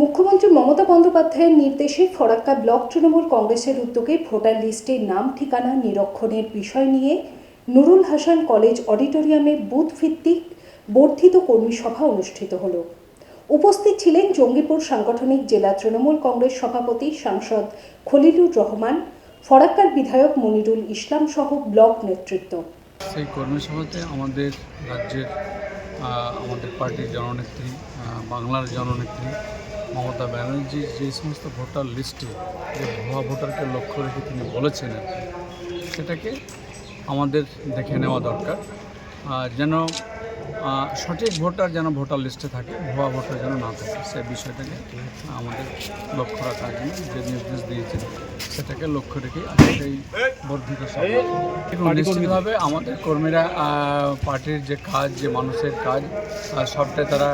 মুখ্যমন্ত্রী মমতা বন্দ্যোপাধ্যায়ের নির্দেশে ফরাক্কা ব্লক তৃণমূল কংগ্রেসের উদ্যোগে ভোটার লিস্টে নাম, ঠিকানা নিরক্ষণের বিষয় নিয়ে নুরুল হাসান কলেজ অডিটোরিয়ামে বুথ ভিত্তিক বর্ধিত কর্মী সভা অনুষ্ঠিত হল। উপস্থিত ছিলেন জঙ্গিপুর সাংগঠনিক জেলা তৃণমূল কংগ্রেস সভাপতি সাংসদ খলিলুর রহমান, ফরাক্কার বিধায়ক মনিরুল ইসলাম সহ ব্লক নেতৃত্ব। সেই কর্মী সভাতে আমাদের রাজ্যের আমাদের পার্টির জননেত্রী বাংলার জননেত্রী মমতা ব্যানার্জি যে সমস্ত ভোটার লিস্টে যে ভুয়া ভোটারকে লক্ষ্য রেখে তিনি বলেছেন সেটাকে আমাদের দেখে নেওয়া দরকার। যেন সঠিক ভোটার যেন ভোটার লিস্টে থাকে ভুয়া ভোটার যেন না থাকে সেই বিষয়টাকে আমাদের লক্ষ্য রাখার জন্য যে নির্দেশ দিয়েছেন সেটাকে লক্ষ্য রেখে এই বর্ধিত নিশ্চিতভাবে আমাদের কর্মীরা পার্টির যে কাজ যে মানুষের কাজ সবটাই তারা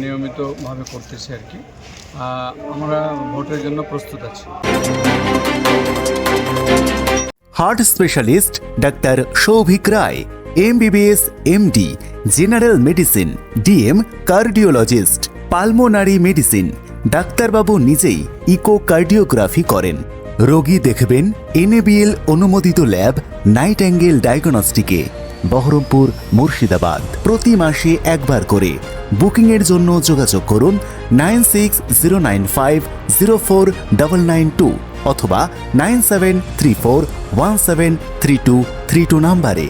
নিয়মিতভাবে করতেছে আর কি। আমরা ভোটের জন্য প্রস্তুত আছি। Heart specialist doctor Souvik Roy MBBS MD general medicine DM cardiologist pulmonary medicine ডাক্তারবাবু নিজেই ইকোকার্ডিওগ্রাফি করেন। রোগী দেখবেন এনএবিএল অনুমোদিত ল্যাব নাইট অ্যাঙ্গেল ডায়াগনস্টিকে বহরমপুর, মুর্শিদাবাদ। প্রতি মাসে একবার করে। বুকিংয়ের জন্য যোগাযোগ করুন nine six zero nine five zero four double nine two অথবা nine seven three four one seven three two three two নাম্বারে।